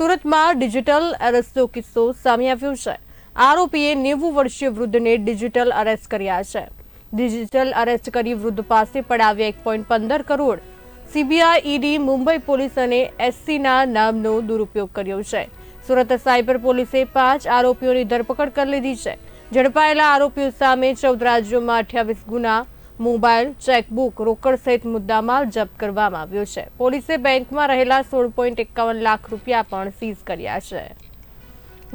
સુરતમાં ડિજિટલ અરેસ્ટનો કિસ્સો સામે આવ્યો છે. આરોપીએ નેવું વર્ષીય વૃદ્ધને ડિજિટલ અરેસ્ટ કર્યા છે. ડિજિટલ અરેસ્ટ કરી વૃદ્ધ પાસે પડાવ્યા એક પોઈન્ટ પંદર crore. CBI ED, Mumbai police અને એસસીના નામનો દુરુપયોગ કર્યો છે. સુરત સાયબર પોલીસે પાંચ આરોપીઓની ધરપકડ કરી લીધી છે. ઝડપાયેલા આરોપીઓ સામે ચૌદ રાજ્યોમાં અઠ્યાવીસ ગુના મોબાઈલ, ચેકબુક, રોકડ સહિત મુદ્દામાલ જપ્ત કરવામાં આવ્યો છે. પોલીસે બેંકમાં રહેલા સોળ પોઈન્ટ એકાવન લાખ રૂપિયા પણ સીઝ કર્યા છે.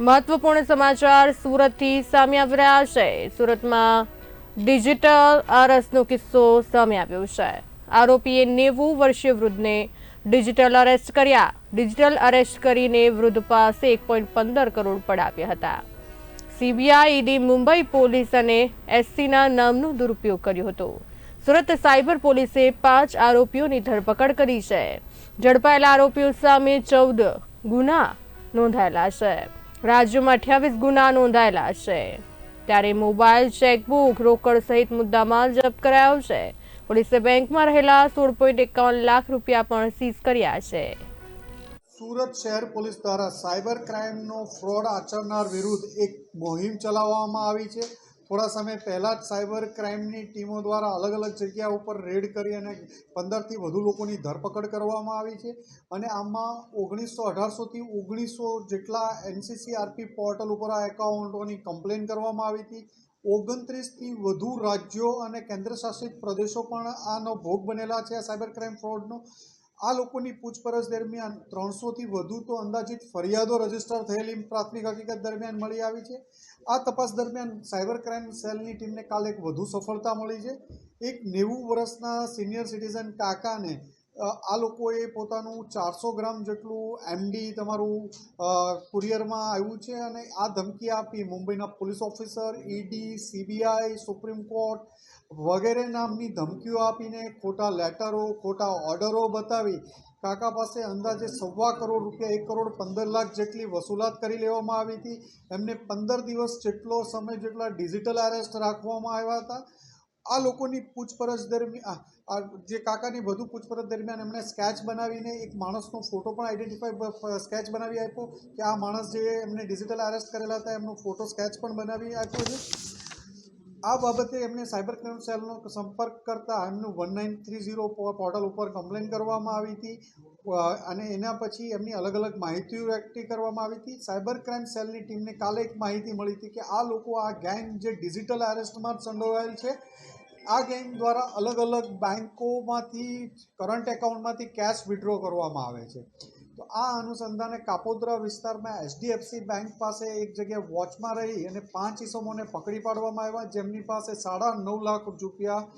મહત્વપૂર્ણ સમાચાર સુરતથી સામે આવી રહ્યા છે. સુરતમાં ડિજિટલ અરેસ્ટનો કિસ્સો સામે આવ્યો છે. આરોપીએ નેવું વર્ષીય વૃદ્ધને ડિજિટલ અરેસ્ટ કર્યા. ડિજિટલ અરેસ્ટ કરીને વૃદ્ધ પાસે એક પોઈન્ટ પંદર કરોડ પડાવ્યા હતા. સીબીઆઈ ઈડી મુંબઈ પોલીસ અને એસસીના નામનો દુરુપયોગ કર્યો હતો. સુરત સાયબર પોલીસે પાંચ આરોપીઓની ધરપકડ કરી છે. ઝડપાયેલા આરોપીઓ સામે ચૌદ ગુના નોંધાયેલા છે. રાજ્યમાં અઠ્યાવીસ ગુના નોંધાયેલા છે. ત્યારે મોબાઈલ, ચેકબુક, રોકડ સહિત મુદ્દામાલ જપ્ત કરાયો છે. પોલીસે બેંકમાં રહેલા સોળ પોઈન્ટ એકાવન લાખ રૂપિયા પણ સીઝ કર્યા છે. સુરત શહેર પોલીસ દ્વારા સાયબર ક્રાઇમનો ફ્રોડ આચરનાર વિરુદ્ધ એક મોહિમ ચલાવવામાં આવી છે. થોડા સમય પહેલાં જ સાયબર ક્રાઇમની ટીમો દ્વારા અલગ અલગ જગ્યા ઉપર રેડ કરી અને પંદરથી વધુ લોકોની ધરપકડ કરવામાં આવી છે. અને આમાં ઓગણીસો અઢારસોથી ઓગણીસો જેટલા એનસીસીઆરપી પોર્ટલ ઉપર આ એકાઉન્ટોની કમ્પ્લેન કરવામાં આવી હતી. ઓગણત્રીસથી વધુ રાજ્યો અને કેન્દ્રશાસિત પ્રદેશો પણ આનો ભોગ બનેલા છે આ સાયબર ક્રાઇમ ફ્રોડનો. આ લોકોની પૂછપરછ દરમિયાન ત્રણસોથી વધુ તો અંદાજિત ફરિયાદો રજિસ્ટર થયેલી પ્રાથમિક હકીકત દરમિયાન મળી આવી છે. આ તપાસ દરમિયાન સાયબર ક્રાઇમ સેલની ટીમને કાલે એક વધુ સફળતા મળી છે. એક નેવું વર્ષના સિનિયર સિટીઝન કાકાને આ લોકોએ પોતાનું ચારસો ગ્રામ જેટલું એમડી તમારું કુરિયરમાં આવ્યું છે અને આ ધમકી આપી મુંબઈના police officer ED CBI supreme court વગેરે નામની ધમકીઓ આપીને ખોટા લેટરો, ખોટા ઓર્ડરો બતાવી કાકા પાસે અંદાજે સવા કરોડ રૂપિયા, એક કરોડ પંદર લાખ જેટલી વસૂલાત કરી લેવામાં આવી હતી. એમને પંદર દિવસ જેટલો સમય જેટલા ડિજિટલ એરેસ્ટ રાખવામાં આવ્યા હતા. આ લોકોની પૂછપરછ દરમિયાન જે કાકાની વધુ પૂછપરછ દરમિયાન એમણે સ્કેચ બનાવીને એક માણસનો ફોટો પણ આઈડેન્ટિફાઈ સ્કેચ બનાવી આપ્યો કે આ માણસ જે એમને ડિજિટલ અરેસ્ટ કરેલા હતા, એમનો ફોટો સ્કેચ પણ બનાવી આપ્યો છે. આ બાબતે એમને સાયબર ક્રાઇમ સેલનો સંપર્ક કરતા એમનું one nine three zero portal ઉપર કમ્પ્લેન કરવામાં આવી હતી. અને એના પછી એમની અલગ અલગ માહિતીઓ એકઠી કરવામાં આવી હતી. સાયબર ક્રાઇમ સેલની ટીમને કાલે એક માહિતી મળી હતી કે આ લોકો આ ગેંગ જે ડિજિટલ અરેસ્ટમાં સંડોવાયેલ છે આ ગેમ દ્વારા અલગ અલગ બેન્કોમાંથી કરંટ એકાઉન્ટમાંથી કેશ વિડ્રો કરવામાં આવે છે. તો આ અનુસંધાને કાપોદ્રા વિસ્તારમાં એચડીએફસી બેંક પાસે એક જગ્યાએ વોચમાં રહી અને પાંચ ઇસમોને પકડી પાડવામાં આવ્યા. જેમની પાસે સાડા નવ લાખ રૂપિયા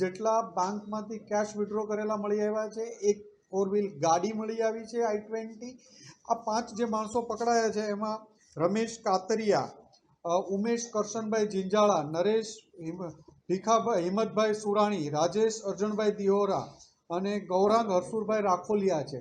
જેટલા બેંકમાંથી કેશ વિડ્રો કરેલા મળી આવ્યા છે. એક ફોર વ્હીલ ગાડી મળી આવી છે આઈ ટ્વેન્ટી. આ પાંચ જે માણસો પકડાયા છે એમાં રમેશ કાતરિયા ઉમેશ કરશનભાઈ જિંજાળા, નરેશ ભીખાભાઈ હિંમતભાઈ સુરાણી રાજેશ અર્જુનભાઈ દિહોરા અને ગૌરાંગ હરસુરભાઈ રાખોલિયા છે.